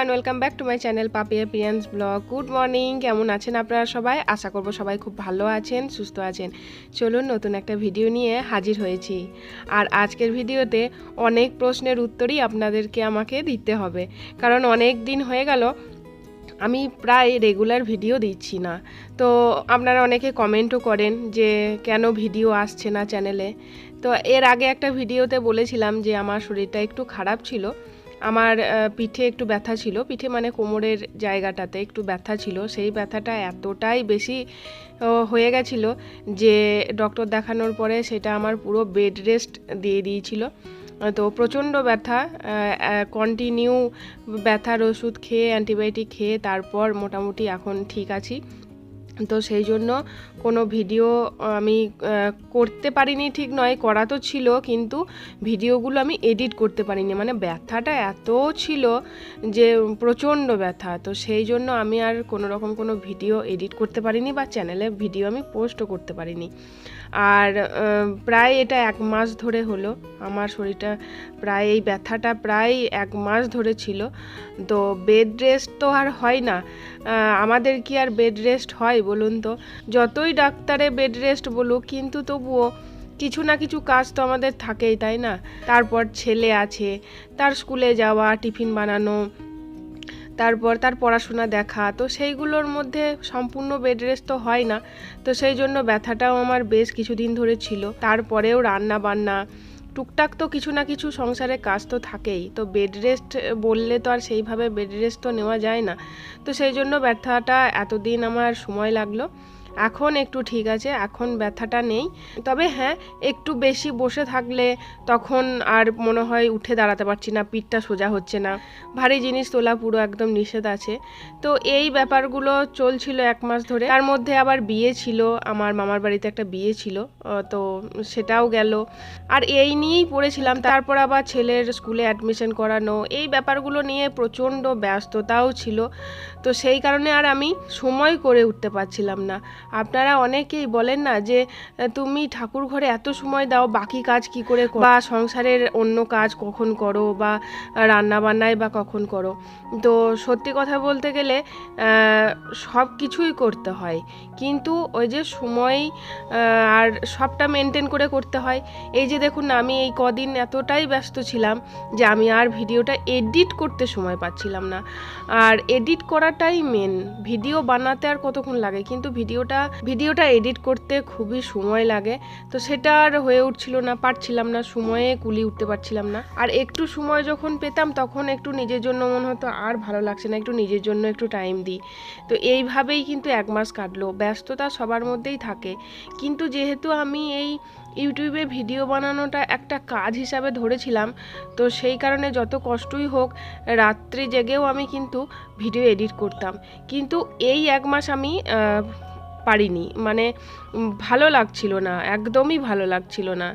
Everyone welcome back to my channel Papi Piyans vlog good morning কেমন আছেন আপনারা সবাই? আশা করব সবাই খুব ভালো আছেন, সুস্থ আছেন। চলুন নতুন একটা ভিডিও নিয়ে হাজির হয়েছি। আর আজকের ভিডিওতে অনেক প্রশ্নের উত্তরই আপনাদেরকে আমাকে দিতে হবে। কারণ অনেক দিন হয়ে গেল, আমি প্রায় রেগুলার ভিডিও দিচ্ছি না। তো আপনারা অনেকে কমেন্টও করেন যে, কেন ভিডিও আসছে না চ্যানেলে তো এর আগে একটা ভিডিওতে বলেছিলাম যে, আমার শরীরটা একটু খারাপ ছিল। আমার পিঠে একটু ব্যথা ছিল। পিঠে মানে কোমরের জায়গাটাতে একটু ব্যথা ছিল। সেই ব্যথাটা এতটাই বেশি হয়ে গেছিল যে ডক্টর দেখানোর পরে সেটা আমার পুরো বেড রেস্ট দিয়ে দিয়েছিল। তো প্রচণ্ড ব্যথা কন্টিনিউ ব্যথার ওষুধ খেয়ে, অ্যান্টিবায়োটিক খেয়ে তারপর মোটামুটি এখন ঠিক আছি। তো সেই জন্য কোনো ভিডিও আমি করতে পারিনি ঠিক নয়, করা তো ছিল, কিন্তু ভিডিওগুলো আমি এডিট করতে পারিনি। মানে ব্যথাটা এত ছিল যে প্রচণ্ড ব্যথা। তো সেই জন্য আমি আর কোনো রকম কোনো ভিডিও এডিট করতে পারিনি বা চ্যানেলে ভিডিও আমি পোস্টও করতে পারিনি। আর প্রায় এটা এক মাস ধরে হলো। আমার শরীরটা প্রায়, এই ব্যথাটা প্রায় এক মাস ধরে ছিল। তো বেড রেস্ট তো আর হয় না। আমাদের কি আর বেড রেস্ট হয় বলুন তো? যতই ডাক্তারে বেড রেস্ট বলুক, কিন্তু তবুও কিছু না কিছু কাজ তো আমাদের থাকেই, তাই না? তারপর ছেলে আছে, তার স্কুলে যাওয়া টিফিন বানানো তারপর তার পড়াশোনা দেখা। তো সেইগুলোর মধ্যে সম্পূর্ণ বেড রেস্ট তো হয় না। তো সেই জন্য ব্যথাটাও আমার বেশ কিছুদিন ধরে ছিল। তারপরেও রান্না বান্না টুকটাক তো কিছু না কিছু সংসারে কাজ তো থাকেই। তো বেড রেস্ট বললে তো আর সেইভাবে বেড রেস্ট তো নেওয়া যায় না। তো সেই জন্য ব্যথাটা এতদিন আমার সময় লাগল। এখন একটু ঠিক আছে, এখন ব্যথাটা নেই। তবে হ্যাঁ একটু বেশি বসে থাকলে তখন আর মনে হয় উঠে দাঁড়াতে পারছি না, পিঠটা সোজা হচ্ছে না। ভারী জিনিস তোলা পুরো একদম নিষেধ আছে। তো এই ব্যাপারগুলো চলছিল এক মাস ধরে। তার মধ্যে আবার বিয়ে ছিল, আমার মামার বাড়িতে একটা বিয়ে ছিল তো সেটাও গেল। আর এই নিয়েই পড়েছিলাম। তারপর আবার ছেলের স্কুলে অ্যাডমিশন করানো, এই ব্যাপারগুলো নিয়ে প্রচণ্ড ব্যস্ততাও ছিল। তো সেই কারণে আর আমি সময় করে উঠতে পারছিলাম না। আপনারা অনেকেই বলেন না যে তুমি ঠাকুর ঘরে এত সময় দাও, বাকি কাজ কি করে? বা, সংসারের অন্য কাজ কখন করো? বা রান্না বান্নায় বা, কখন করো? তো সত্যি কথা বলতে গেলে সব কিছুই করতে হয়। কিন্তু ওই যে সময় আর সবটা মেনটেন করে করতে হয়। এই যে দেখুন আমি এই কদিন এতটাই ব্যস্ত ছিলাম যে, আমি আর ভিডিওটা এডিট করতে সময় পাচ্ছিলাম না। আর এডিট করাটাই মেন ভিডিও বানাতে আর কতক্ষণ লাগে? কিন্তু ভিডিওটা ভিডিওটা ভিডিওটা এডিট করতে খুবই সময় লাগে। তো সেটা আর হয়ে উঠছিল না, পারছিলাম না, সময়ে কুলি উঠতে পারছিলাম না। আর একটু সময় যখন পেতাম, তখন একটু নিজের জন্য মনে হতো আর ভালো লাগছে না, একটু নিজের জন্য একটু টাইম দিই। তো এইভাবেই কিন্তু এক মাস কাটলো। ব্যস্ততা সবার মধ্যেই থাকে। কিন্তু যেহেতু আমি এই ইউটিউবে ভিডিও বানানোটা একটা কাজ হিসাবে ধরেছিলাম, তো সেই কারণে যত কষ্টই হোক, রাত্রি জেগেও আমি কিন্তু ভিডিও এডিট করতাম। কিন্তু এই এক মাস আমি পারিনি। মানে ভালো লাগছিল না, একদমই ভালো লাগছিল না।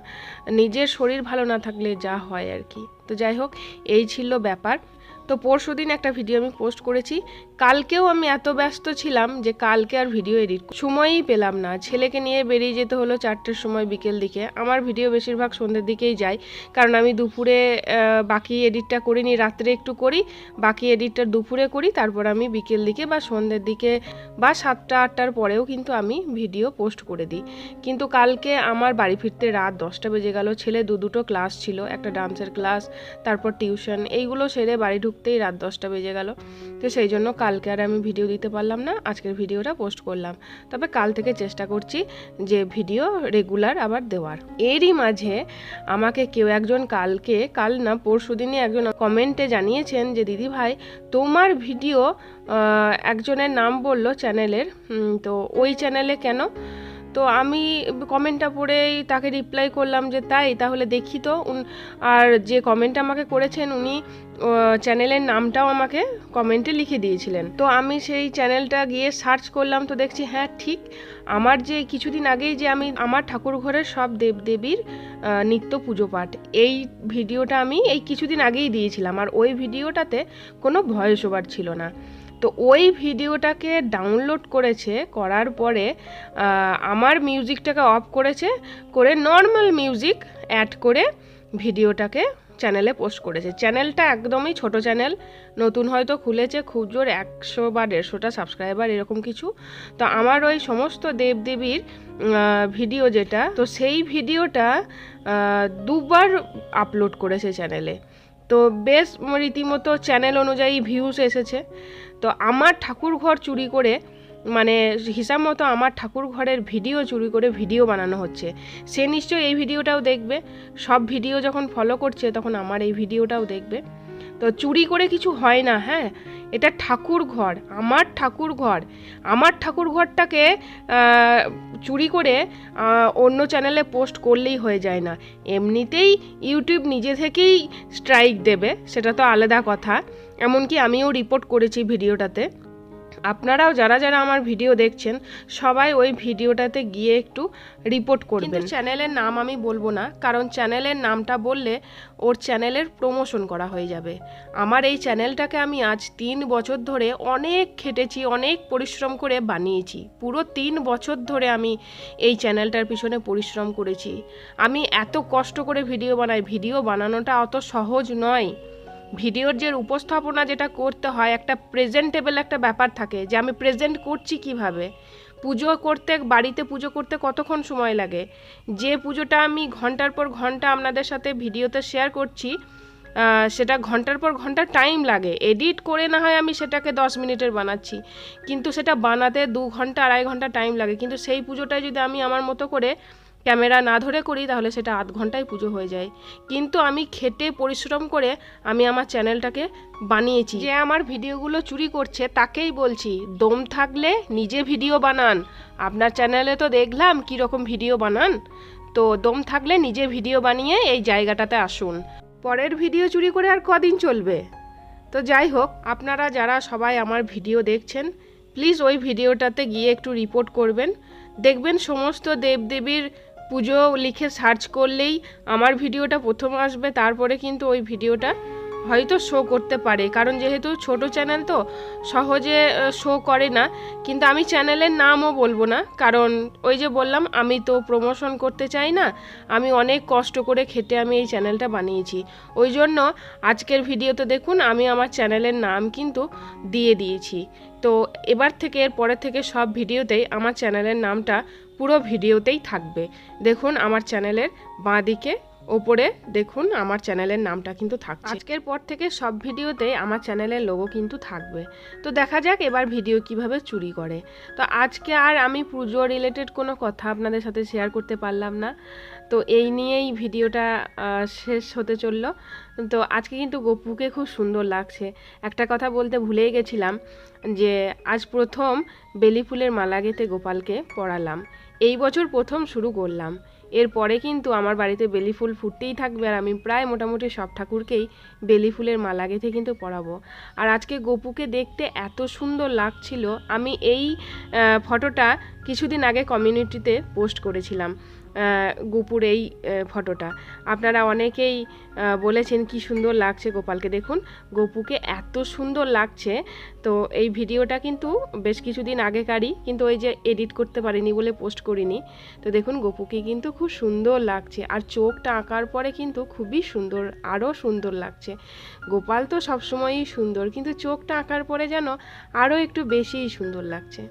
নিজের শরীর ভালো না থাকলে যা হয় আর কি। তো যাই হোক, এই ছিল ব্যাপার। তো পরশু দিন একটা ভিডিও আমি পোস্ট করেছি। কালকেও আমি এত ব্যস্ত ছিলাম যে কালকে আর ভিডিও এডিট সময়ই পেলাম না। ছেলেকে নিয়ে বেরিয়ে যেতে হলো চারটের সময় বিকেল দিকে। আমার ভিডিও বেশিরভাগ সন্ধ্যের দিকেই যায়। কারণ আমি দুপুরে বাকি এডিটটা করিনি, রাত্রে একটু করি, বাকি এডিটটা দুপুরে করি, তারপর আমি বিকেল দিকে বা সন্ধ্যের দিকে বা সাতটা, আটটার পরেও কিন্তু আমি ভিডিও পোস্ট করে দিই। কিন্তু কালকে আমার বাড়ি ফিরতে রাত দশটা বেজে গেল। ছেলে দু দুটো ক্লাস ছিল, একটা ডান্সের ক্লাস তারপর টিউশন এইগুলো সেরে বাড়ি ঢুকতেই রাত দশটা বেজে গেল। তো সেই জন্য কালকে আর আমি ভিডিও দিতে পারলাম না, আজকের ভিডিওটা পোস্ট করলাম। তবে কাল থেকে চেষ্টা করছি যে ভিডিও রেগুলার আবার দেওয়ার। এরই মাঝে আমাকে কেউ একজন কালকে, কাল না, পরশু দিনই একজন কমেন্টে জানিয়েছেন যে, দিদি ভাই, তোমার ভিডিও একজনের নাম বলল চ্যানেলের তো ওই চ্যানেলে কেন? তো আমি কমেন্টটা পড়েই তাকে রিপ্লাই করলাম যে, তাই, তাহলে দেখি তো। আর যে কমেন্ট আমাকে করেছেন উনি চ্যানেলের নামটাও আমাকে কমেন্টে লিখে দিয়েছিলেন। তো আমি সেই চ্যানেলটা গিয়ে সার্চ করলাম, তো দেখছি হ্যাঁ ঠিক, আমার যে কিছুদিন আগেই যে আমি, আমার ঠাকুর ঘরের সব দেবদেবীর নিত্য পুজো পাঠ, এই ভিডিওটা আমি এই কিছুদিন আগেই দিয়েছিলাম। আর ওই ভিডিওটাতে কোনো ভয়েস ওভার ছিল না। তো ওই ভিডিওটাকে ডাউনলোড করেছে, করার পরে আমার মিউজিকটাকে অফ করেছে, করে নর্মাল মিউজিক অ্যাড করে ভিডিওটাকে চ্যানেলে পোস্ট করেছে। চ্যানেলটা একদমই ছোট চ্যানেল নতুন হয়তো খুলেছে, খুব জোর একশো বা দেড়শোটা সাবস্ক্রাইবার এরকম কিছু। তো আমার ওই সমস্ত দেবদেবীর ভিডিও যেটা, তো সেই ভিডিওটা দুবার আপলোড করেছে চ্যানেলে তো বেশ রীতিমতো চ্যানেল অনুযায়ী ভিউস এসেছে। তো আমার ঠাকুর ঘর চুরি করে মানে হিসাব মতো আমার ঠাকুর ঘরের ভিডিও চুরি করে ভিডিও বানানো হচ্ছে। সে নিশ্চয়ই এই ভিডিওটাও দেখবে। সব ভিডিও যখন ফলো করছে, তখন আমার এই ভিডিওটাও দেখবে। তো চুরি করে কিছু হয় না হ্যাঁ? এটা ঠাকুর ঘর, আমার ঠাকুর ঘর। আমার ঠাকুর ঘরটাকে চুরি করে অন্য চ্যানেলে পোস্ট করলেই হয়ে যায় না। এমনিতেই ইউটিউব নিজে থেকেই স্ট্রাইক দেবে, সেটা তো আলাদা কথা। এমনকি আমিও রিপোর্ট করেছি ভিডিওটাতে আপনারাও যারা যারা আমার ভিডিও দেখছেন সবাই ওই ভিডিওটাতে গিয়ে একটু রিপোর্ট করবেন। কিন্তু চ্যানেলের নাম আমি বলব না কারণ চ্যানেলের নামটা বললে ওর চ্যানেলের প্রমোশন করা হয়ে যাবে। আমার এই চ্যানেলটাকে আমি আজ তিন বছর ধরে অনেক খেটেছি অনেক পরিশ্রম করে বানিয়েছি। পুরো তিন বছর ধরে আমি এই চ্যানেলটার পিছনে পরিশ্রম করেছি। আমি এত কষ্ট করে ভিডিও বানাই ভিডিও বানানোটা অত সহজ নয়। ভিডিওর যে উপস্থাপনা যেটা করতে হয়, একটা প্রেজেন্টেবল একটা ব্যাপার থাকে যে আমি প্রেজেন্ট করছি কীভাবে। পুজো করতে, বাড়িতে পুজো করতে কতক্ষণ সময় লাগে? যে পুজোটা আমি ঘণ্টার পর ঘণ্টা আপনাদের সাথে ভিডিওতে শেয়ার করছি সেটা ঘণ্টার পর ঘণ্টা টাইম লাগে। এডিট করে না হয় আমি সেটাকে দশ মিনিটের বানাচ্ছি। কিন্তু সেটা বানাতে দু ঘণ্টা, আড়াই ঘণ্টা টাইম লাগে। কিন্তু সেই পুজোটাই যদি আমি আমার মতো করে ক্যামেরা না ধরে করি, তাহলে সেটা আধ ঘন্টায় পুজো হয়ে যায়। কিন্তু আমি খেটে পরিশ্রম করে আমি আমার চ্যানেলটাকে বানিয়েছি। যে আমার ভিডিওগুলো চুরি করছে, তাকেই বলছি, দম থাকলে নিজে ভিডিও বানান। আপনার চ্যানেলে তো দেখলাম কী রকম ভিডিও বানান। তো দম থাকলে নিজে ভিডিও বানিয়ে এই জায়গাটাতে আসুন। পরের ভিডিও চুরি করে আর কদিন চলবে? তো যাই হোক, আপনারা যারা সবাই আমার ভিডিও দেখছেন প্লিজ ওই ভিডিওটাতে গিয়ে একটু রিপোর্ট করবেন। দেখবেন সমস্ত দেবদেবীর পুজো লিখে সার্চ করলেই আমার ভিডিওটা প্রথম আসবে, তারপরে কিন্তু ওই ভিডিওটা হয়তো শো করতে পারে। কারণ যেহেতু ছোট চ্যানেল তো সহজে শো করে না। কিন্তু আমি চ্যানেলের নামও বলব না। কারণ ওই যে বললাম, আমি তো প্রমোশন করতে চাই না। আমি অনেক কষ্ট করে খেটে আমি এই চ্যানেলটা বানিয়েছি। ওই জন্য আজকের ভিডিওতে দেখুন, আমি আমার চ্যানেলের নাম কিন্তু দিয়ে দিয়েছি। তো এবার থেকে, এর পরে থেকে সব ভিডিওতেই আমার চ্যানেলের নামটা পুরো ভিডিওতেই থাকবে। দেখুন আমার চ্যানেলের বাঁ দিকে ওপরে দেখুন আমার চ্যানেলের নামটা কিন্তু থাকছে। আজকের পর থেকে সব ভিডিওতে আমার চ্যানেলের লোগো কিন্তু থাকবে। তো দেখা যাক এবার ভিডিও কীভাবে চুরি করে। তো আজকে আর আমি পুজো রিলেটেড কোনো কথা আপনাদের সাথে শেয়ার করতে পারলাম না। তো এই নিয়েই ভিডিওটা শেষ হতে চলল। তো আজকে কিন্তু গপুকে খুব সুন্দর লাগছে। একটা কথা বলতে ভুলেই গেছিলাম যে, আজ প্রথম বেলি ফুলের মালা গেঁথে গোপালকে পড়ালাম এই বছর প্রথম শুরু করলাম। এরপরে কিন্তু আমার বাড়িতে বেলি ফুল ফুটতেই থাকবে আর আমি প্রায় মোটামুটি সব ঠাকুরকেই বেলি ফুলের মালা গেঁথে কিন্তু পরাবো। আর আজকে গপুকে দেখতে এত সুন্দর লাগছিল, আমি এই ফটোটা কিছুদিন আগে কমিউনিটিতে পোস্ট করেছিলাম। গুপুর এই ফটোটা। আপনারা অনেকেই বলেছেন কি সুন্দর লাগছে গোপালকে। দেখুন, গপুকে এত সুন্দর লাগছে। তো এই ভিডিওটা কিন্তু বেশ কিছুদিন আগেকারই, কিন্তু ওই যে এডিট করতে পারিনি বলে পোস্ট করিনি। তো দেখুন, গপুকে কিন্তু খুব সুন্দর লাগছে। আর চোখটা আঁকার পরে কিন্তু খুবই সুন্দর, আরও সুন্দর লাগছে। গোপাল তো সবসময়ই সুন্দর, কিন্তু চোখটা আঁকার পরে যেন আরও একটু বেশিই সুন্দর লাগছে।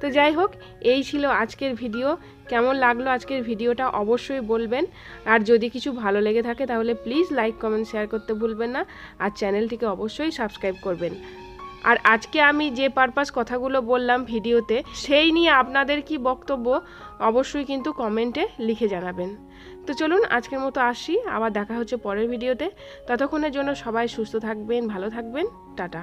তো যাই হোক, এই ছিল আজকের ভিডিও। কেমন লাগল আজকের ভিডিওটা অবশ্যই বলবেন। আর যদি কিছু ভালো লেগে থাকে তাহলে প্লিজ লাইক, কমেন্ট, শেয়ার করতে ভুলবেন না। আর চ্যানেলটিকে অবশ্যই সাবস্ক্রাইব করবেন। আর আজকে আমি যে পারপাস কথাগুলো বললাম ভিডিওতে, সেই নিয়ে আপনাদের কি বক্তব্য অবশ্যই কিন্তু কমেন্টে লিখে জানাবেন। তো চলুন আজকের মতো আসি, আবার দেখা হচ্ছে পরের ভিডিওতে। ততক্ষণের জন্য সবাই সুস্থ থাকবেন, ভালো থাকবেন, টাটা।